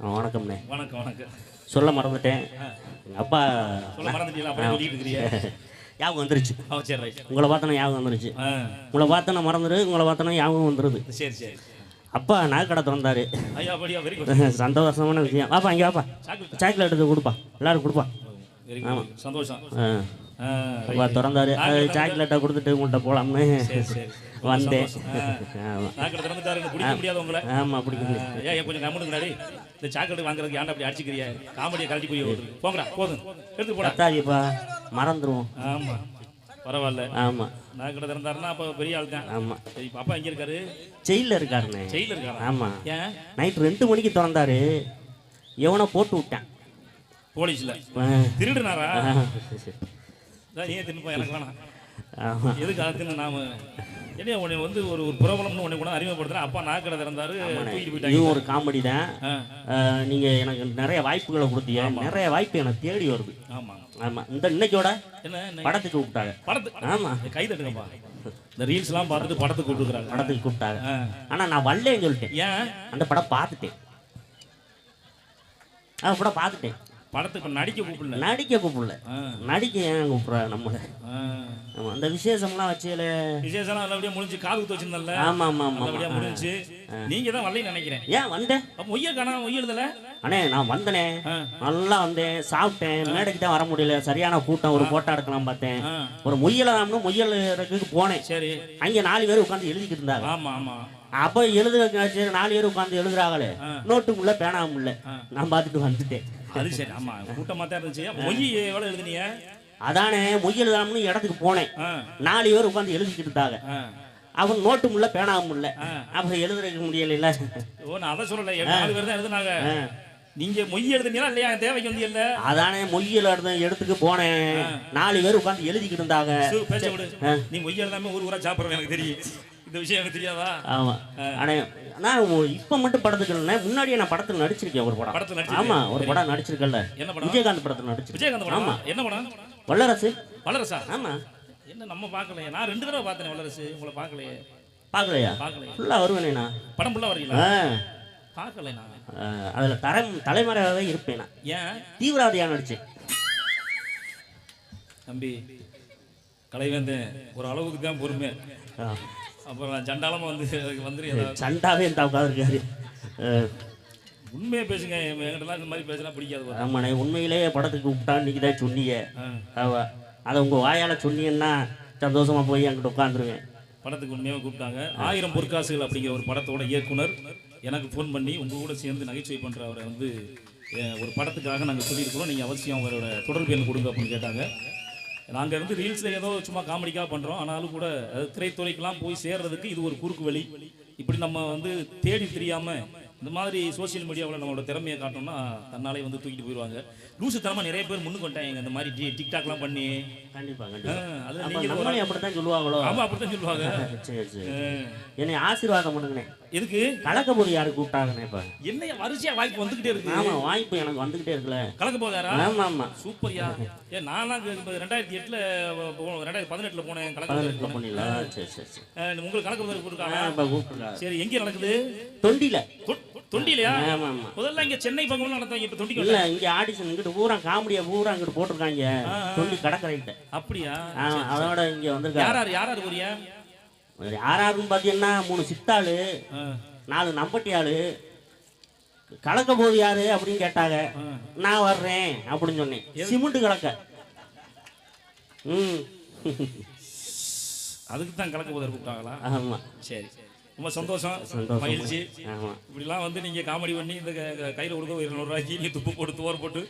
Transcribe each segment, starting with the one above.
ஆ, வணக்கம்ண்ணே. வணக்கம் வணக்கம். சொல்ல மறந்துட்டேன். எங்கள் அப்பா சொல்ல மறந்துட்டீங்களா? ஞாபகம் வந்துருச்சு. உங்களை பார்த்தோன்னா ஞாபகம் வந்துருச்சு. உங்களை பார்த்தோன்னா மறந்துடு உங்களை பார்த்தோன்னா ஞாபகம் வந்துடுது சரி சரி அப்பா நகைக்கடை திறந்தாரு. சந்தோஷமான விஷயம். வாப்பா இங்கே வாப்பா. சாக்லேட் எடுத்து கொடுப்பா. எல்லாரும் கொடுப்பா. குட் சந்தோஷம். அப்பா திறந்தாரு. அது சாக்லேட்டை கொடுத்துட்டு உங்கள்கிட்ட போகலாம்னு வந்தேன். ஆமாம் பிடிக்க முடியாது ஆமாம் ஏன் கொஞ்சம் கம்முன்னு முன்னாடி இந்த சாக்லேட் வாங்குறதுக்கு ஏன்டா அப்படி அடிச்சுக்கிறியா? காமெடியை கழட்டி போய். போங்கடா போதும். எடுத்து போடா. கத்தாதிப்பா மறந்துடுவோம் ஆமா. பரவாயில்ல. ஆமாம் நான் திறந்தாருன்னா அப்போ பெரிய ஆள் தான். ஆமாம் சரி பாப்பா எங்க இருக்காரு? ஜெயிலில் இருக்காருண்ணே. ஜெயில இருக்காரா? ஆமாம் ஏன்? நைட் ரெண்டு மணிக்கு திறந்தாரு. எவனோ போட்டு விட்டான். போலீஸ்ல. திருடுனாரா? ஏன் திரும்ப எனக்கு வேணாம். ஆமா. எதுக்கு அதுன்னு நாம? என்ன உன்னை வந்து ஒரு ஒரு பிரபலம்னு உன்னை கூட அறிமுகப்படுத்துறேன். அப்பா நாக்கடை திறந்தாரு தூக்கிட்டு போயிட்டாங்க. இதுவும் ஒரு காமெடி தான். ஆ, ஆ, நீங்க எனக்கு நிறைய வாய்ப்புகளை கொடுத்தீங்க. நிறைய வாய்ப்பு எனக்கு தேடி வருது. ஆமா. ஆமா. இந்த இன்னைக்கோட என்ன படத்துக்கு கூப்பிட்டாங்க. படத்து ஆமா. கை தட்டுங்கப்பா. இந்த ரீல்ஸ்லாம் பார்த்துட்டு படத்துக்கு கூப்பிட்டுருக்காங்க படத்துக்கு கூப்பிட்டாங்க. ஆ. ஆனா நான் வரலன்னு சொல்லிட்டேன். ஏன்? அந்த படம் பார்த்துட்டேன். அந்த படம் பார்த்துட்டேன். படத்துக்கு நடிக்க கூப்பிடல. நடிக்க கூப்பிடல. நடிக்க ஏன் கூப்பிடுற நம்மள? அந்த விசேஷம்லாம் வச்சேல. விசேஷம் நல்லபடியா முடிஞ்சு காது குத்து வச்சிருந்தல ஆமா ஆமா ஆமா. நல்லபடியா ஆமா. முடிஞ்சு நீங்க தான் வரலைன்னு நினைக்கிறேன். ஏன் வந்தேன் அப்ப மொய்ய காணா மொய் எழுதல. அண்ணே நான் வந்தனே. நல்லா வந்தேன். சாப்பிட்டேன். மேடைக்கு தான் வர முடியல. சரியான கூட்டம். ஒரு போட்டோ எடுக்கலாம் பார்த்தேன். ஒரு முயல் இறக்குக்கு போனேன். சரி. அங்கே நாலு பேர் உட்காந்து எழுதிக்கிட்டு இருந்தாங்க. ஆமா ஆமா. அப்போ எழுதுற நாலு பேர் உட்காந்து எழுதுறாங்களே. நோட்டுக்குள்ள பேனாமுள்ள நான் பார்த்துட்டு வந்துட்டேன். அது சரி ஆமா கூட்டமா தான் இருந்துச்சு. அப்ப மொய் எவ்வளவு எழுதுனீங்க? அதானே முயல் தாம்னு இடத்துக்கு போனேன். நாலு பேர் உட்காந்து எழுதிக்கிட்டு இருந்தாங்க. அவன் நோட்டு பேனாவும் முள்ள ஆ. அப்புறம் எழுதுறதுக்கு முடியல ஓ நான் அதை சொல்லல. நாலு பேர் தான் எழுதுனாங்க. நீங்க மொய் எழுதுனீங்களா இல்லையா? தேவைக்கு வந்து இல்ல? அதானே மொய்யல் எடுத்த இடத்துக்கு போனேன். நாலு பேர் உட்காந்து எழுதிக்கிட்டு இருந்தாங்க. நீ மொய் எழுதாம ஊர் ஊரா சாப்பிடுறது எனக்கு தெரியும். இந்த விஷயம் எனக்கு தெரியாதா? ஆமா. அண்ணே நான் இப்ப மட்டும் படத்துக்கு முன்னாடியே நான் படத்துல நடிச்சிருக்கேன் ஒரு படம். படத்துல நடிச்சிருக்கீங்க? ஆமா ஒரு படம் நடிச்சிருக்கேன்ல. என்ன படம்? விஜயகாந்த் படத்துல நடிச்சிருக்கேன். விஜயகாந்த் படம்? என்ன படம்? வல்லரசு. வல்லரசா? ஆமா. என்ன நம்ம பார்க்கலையே. நான் ரெண்டு தடவை பார்த்தேன் வல்லரசு. உங்களை பார்க்கலையே. பார்க்கலையா? பார்க்கலையே. ஃபுல்லா வருவேனே நான். படம் ஃபுல்லா வரீங்களா? பார்க்கல நான். அதுல தரை தலைமறையாகவே இருப்பேன் ஏன்? தீவிரவாதியா நடிச்சேன். தம்பி கலைவேந்தன் ஒரு அளவுக்கு தான் பொறுமை. அப்புறம் நான் சண்டாளமா வந்து வந்துரு சண்டாவே இந்த உட்காந்துருக்காரு உண்மையை பேசுங்க என்கிட்டலாம் இந்த மாதிரி பேசினா பிடிக்காது. ஆமாண்ணே உண்மையிலேயே படத்துக்கு கூப்பிட்டா இன்னைக்கு தான் சொன்னீங்க அதை உங்க வாயால சொன்னீங்கன்னா சந்தோஷமா போய் அங்கிட்டு உட்காந்துருவேன் படத்துக்கு உண்மையாக கூப்பிட்டாங்க. ஆயிரம் பொற்காசுகள் அப்படிங்கிற ஒரு படத்தோட இயக்குனர். எனக்கு ஃபோன் பண்ணி உங்க கூட சேர்ந்து நகைச்சுவை பண்ற அவரை வந்து ஒரு படத்துக்காக நாங்கள் சொல்லியிருக்கிறோம். நீங்கள் அவசியம் அவரோட தொடர்பு எண் கொடுங்க அப்படின்னு கேட்டாங்க. நாங்கள் வந்து ரீல்ஸில் ஏதோ சும்மா காமெடிக்காக பண்ணுறோம் ஆனாலும் கூட திரைத்துறைக்கெல்லாம் போய் சேர்றதுக்கு இது ஒரு குறுக்கு வழி. இப்படி நம்ம வந்து தேடி தெரியாமல் இந்த மாதிரி சோஷியல் மீடியாவில் நம்மளோட திறமையை காட்டோம்னா தன்னாலே வந்து தூக்கிட்டு போயிடுவாங்க. லூசுத்தனமாக நிறைய பேர் முன்னுக்கு வந்துட்டாங்க. இந்த மாதிரி டி- டிக்டாக்லாம் பண்ணி. கண்டிப்பா ஆ, கண்டிப்பா. அது நீங்கள் அப்படித்தான் சொல்லுவாங்களோ? ஆமாம் அப்படித்தான் சொல்லுவாங்க. சரி சரி அஹ், என்னை ஆசீர்வாதம் பண்ணுங்கண்ணே. எதுக்கு? கலக்கப்பொடி யாரு கூப்பிட்டாங்கண்ணே இப்ப என்னைய வரிசையா வாய்ப்பு வந்துகிட்டே இருக்கு. ஆமா வாய்ப்பு எனக்கு வந்துகிட்டே இருக்குல்ல. கலக்க போதாரா ஆமா ஆமா. சூப்பர்யா. நான்லாம் இங்க இப்ப ரெண்டாயிரத்தி எட்டுல ரெண்டாயிரத்தி பதினெட்டுல போனேன் கலக்க பதினெட்டுல பண்ணல சரி சரி சரி. உங்களுக்கு கலக்க இப்ப கூப்பிட்டுருக்காங்க சரி எங்க நடக்குது? தொண்டில தொண்டிலையா ஆமா ஆமா. முதல்ல இங்க சென்னை பக்கம் நடத்தாங்க இப்ப தொண்டிக்கு இல்ல இங்க ஆடிஷன் இங்கிட்டு பூரா காமெடியா பூரா இங்கிட்டு போட்டிருக்காங்க. தொண்டி கடற்கரைக்கிட்ட அப்படியா? அதோட இங்க வந்திருக்காரு. யார் யார் யார் யார் போறியா யாராருன்னு பாத்தீங்கன்னா மூணு சித்தாளு நாலு நம்பட்டி ஆளு கலக்க போது யாரு அப்படின்னு கேட்டாங்க. நான் வர்றேன் அப்படின்னு சொன்னேன். சிமெண்ட் கலக்க. ம். அதுக்கு தான் கலக்க போதாரு கூப்பிட்டாங்களா? ஆமா. சரி. ரொம்ப சந்தோஷம். மகிழ்ச்சி. இப்படிலாம் வந்து நீங்க காமெடி பண்ணி இந்த கையில கொடுக்க ஒரு இருநூறுவாய்க்கு நீங்க துப்பு போட்டு துவர போட்டு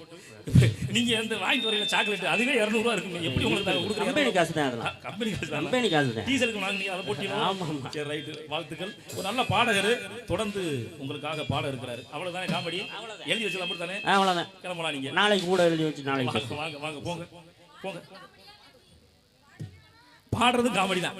நீங்க இந்த வாங்கிட்டு வரீங்க சாக்லேட் அதுவே இரநூறுவா இருக்குங்க எப்படி உங்களுக்கு நாங்கள் கம்பெனி காசு தான் கம்பெனி காசு தானா? கம்பெனி காசு தான். டீசலுக்கு வாங்கினீங்க அதை ஆமா சரி ரைட்டு. வாழ்த்துக்கள். ஒரு நல்ல பாடகர். தொடர்ந்து உங்களுக்காக பாட இருக்கிறாரு. அவ்வளவுதானே காமெடி? எழுதி வச்சலாம் அப்படி தானே அவ்வளோதான் கிளம்பலாம் நீங்க. நாளைக்கு கூட எழுதி வச்சு நாளைக்கு வாங்க வாங்க வாங்க. போங்க. போங்க. பாடுறது காமெடி தான்.